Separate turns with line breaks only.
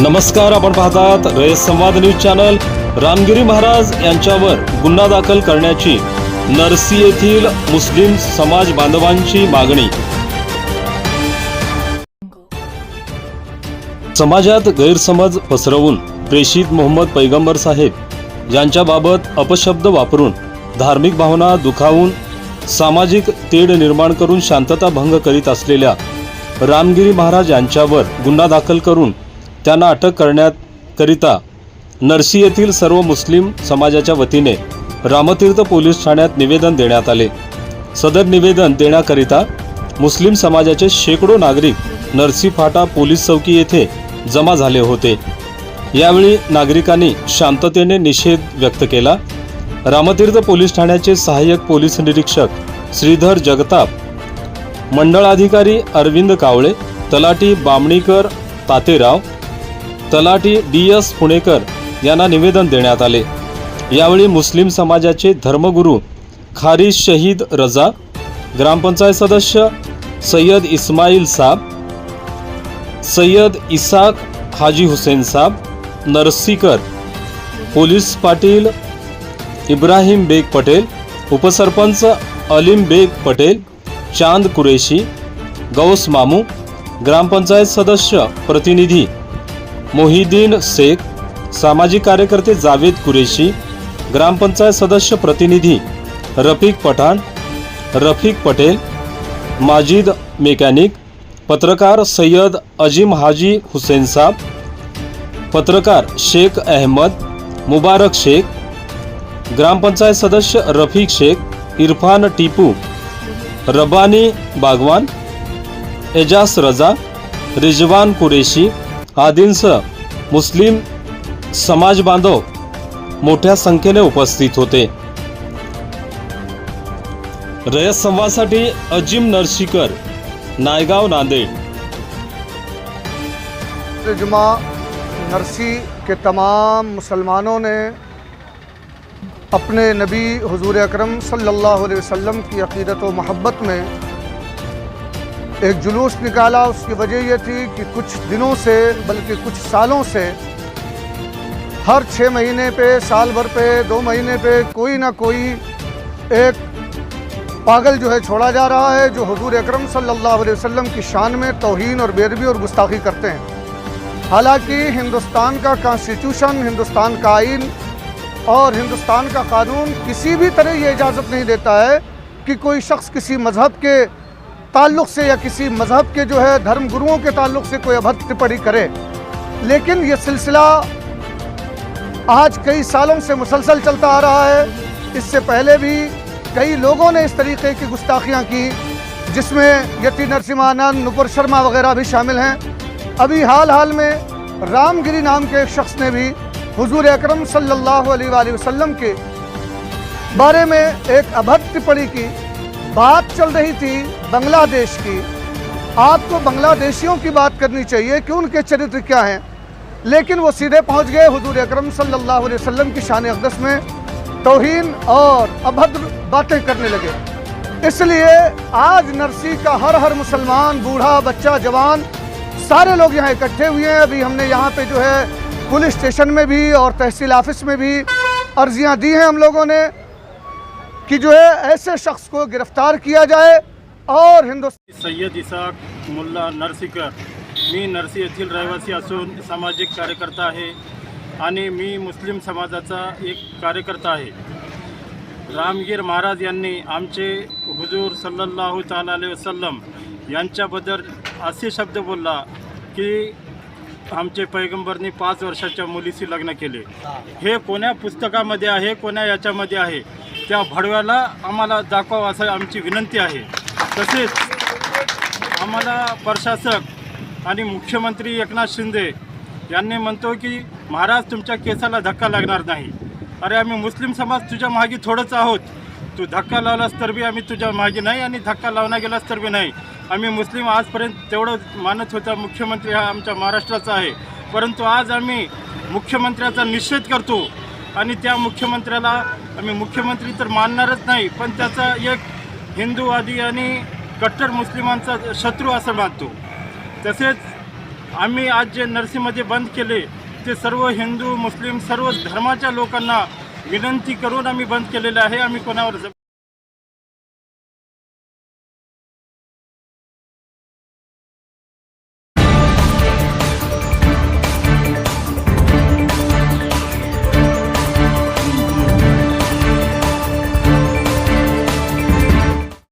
नमस्कार आपण पाहतात रयत संवाद न्यूज चॅनल. रामगिरी महाराज यांच्यावर गुन्हा दाखल करण्याची नरसी येथील मुस्लिम समाज बांधवांची मागणी. समाजात गैरसमज पसरवून प्रेषित मोहम्मद पैगंबर साहेब यांच्याबाबत अपशब्द वापरून धार्मिक भावना दुखावून सामाजिक तेढ निर्माण करून शांतता भंग करीत असलेल्या रामगिरी महाराज यांच्यावर गुन्हा दाखल करून त्यांना अटक करण्याकरिता नरसी येथील सर्व मुस्लिम समाजाच्या वतीने रामतीर्थ पोलीस ठाण्यात निवेदन देण्यात आले. सदर निवेदन देण्याकरिता मुस्लिम समाजाचे शेकडो नागरिक नरसी फाटा पोलीस चौकी येथे जमा झाले होते. यावेळी नागरिकांनी शांततेने निषेध व्यक्त केला. रामतीर्थ पोलीस ठाण्याचे सहाय्यक पोलीस निरीक्षक श्रीधर जगताप मंडळाधिकारी अरविंद कावळे तलाटी बामणीकर तातेराव तलाठी डी एस पुणेकर यांना निवेदन देण्यात आले. यावेळी मुस्लिम समाजाचे धर्मगुरू खारिज शहीद रजा ग्रामपंचायत सदस्य सय्यद इस्माईल साब सय्यद इसाक हाजी हुसेन साब नरसीकर पोलीस पाटील इब्राहिम बेग पटेल उपसरपंच अलीम बेग पटेल चांद कुरेशी गौस मामू ग्रामपंचायत सदस्य प्रतिनिधी मोहिदीन शेख सामाजिक कार्यकर्ते जावेद कुरेशी ग्रामपंचायत सदस्य प्रतिनिधी रफिक पठाण रफिक पटेल माजिद मेकॅनिक पत्रकार सय्यद अजीम हाजी हुसेन साब पत्रकार शेख अहमद मुबारक शेख ग्रामपंचायत सदस्य रफिक शेख इरफान टिपू रबानी बागवान एजाज रजा रिजवान कुरेशी आदींसह मुस्लिम समाज बांधव मोठ्या संख्येने उपस्थित होते। रयत संवादसाठी अजिम नरशीकर नायगाव नांदेड।
जुमा नरसी के तमाम मुसलमानों ने अपने नबी हुजूर अकरम सल्लल्लाहु अलैहि की अकीदत व महब्बत में एक जुलूस निकाला, उसकी वजह यह थी कि कुछ दिनों से, बल्कि कुछ सालों से, हर छः महीने पे, साल भर पे, दो महीने पे, कोई ना कोई एक पागल जो है छोड़ा जा रहा है, जो हुजूर अक्रम अलैहि वसल्लम की शान में तोहन और बेरबी और गुस्ताखी करते हैं। हालाँकि हिंदुस्तान का कॉन्स्टिट्यूशन हिंदुस्तान का आइन और हिंदुस्तान का कानून किसी भी तरह ये इजाज़त नहीं देता है कि कोई शख्स किसी मज़हब के ताल्लुक़ से या किसी मज़हब के जो है धर्म गुरुओं के ताल्लुक़ से कोई अभद्र टिप्पणी करे। लेकिन ये सिलसिला आज कई सालों से मुसलसल चलता आ रहा है। इससे पहले भी कई लोगों ने इस तरीके की गुस्ताखियाँ की, जिसमें यति नरसिम्हानंद, नुपुर शर्मा वगैरह भी शामिल हैं। अभी हाल हाल में रामगिरी नाम के एक शख्स ने भी हुजूर अकरम सल्लल्लाहु अलैहि वसल्लम के बारे में एक अभद्र टिप्पणी की। बात चल रही थी बांग्लादेश की। आपको बांग्लादेशियों की बात करनी चाहिए कि उनके चरित्र क्या हैं। लेकिन वो सीधे पहुँच गए हुजूर अकरम सल्लल्लाहु अलैहि वसल्लम की शान अकदस में तोहीन और अभद्र बातें करने लगे। इसलिए आज नरसी का हर हर मुसलमान, बूढ़ा, बच्चा, जवान, सारे लोग यहाँ इकट्ठे हुए हैं। अभी हमने यहाँ पे जो है पुलिस स्टेशन में भी और तहसील ऑफ़िस में भी अर्जियाँ दी हैं हम लोगों ने। कि जो है ऐसे शख्स को गिरफ्तार किया जाए और हिंदुस्तान
सय्यद इसाक मुल्ला नरसीकर मी नरसी येथील रहिवासी असून सामाजिक कार्यकर्ता आहे आणि मी मुस्लिम समाजाचा एक कार्यकर्ता आहे. रामगीर महाराज यांनी आमचे हुजूर सल्लल्लाहु ताला अलैहि वसल्लम यांच्याबद्दल असे शब्द बोलला की आमचे पैगंबरनी पाच वर्षाच्या मुलीशी लग्न केले. हे कोण्या पुस्तकामध्ये आहे कोण्या याच्यामध्ये आहे? त्या भडव्याला आम्हाला दाखवावं असं आमची विनंती आहे. तसेच आम्हाला प्रशासक आणि मुख्यमंत्री एकनाथ शिंदे यांनी म्हणतो की महाराज तुमच्या केसाला धक्का लागणार नाही. अरे आम्ही मुस्लिम समाज तुझ्या मागे थोडंच आहोत. तू धक्का लावलास तर बी आम्ही तुझ्या मागे नाही आणि धक्का लावला गेलास तर बी नाही. आम्ही मुस्लिम आजपर्यंत तेवढं मानत होता. मुख्यमंत्री हा आमच्या महाराष्ट्राचा आहे. परंतु आज आम्ही मुख्यमंत्र्याचा निषेध करतो आणि त्या मुख्यमंत्र्याला आम्ही मुख्यमंत्री तर मानणारच नाही पण त्याचा एक हिंदूवादी आणि कट्टर मुस्लिमांचा शत्रू असं मानतो. तसेच आम्ही आज जे नरसीमध्ये बंद केले ते सर्व हिंदू मुस्लिम सर्व धर्माच्या लोकांना विनंती करून आम्ही बंद केलेलं आहे. आम्ही कोणावर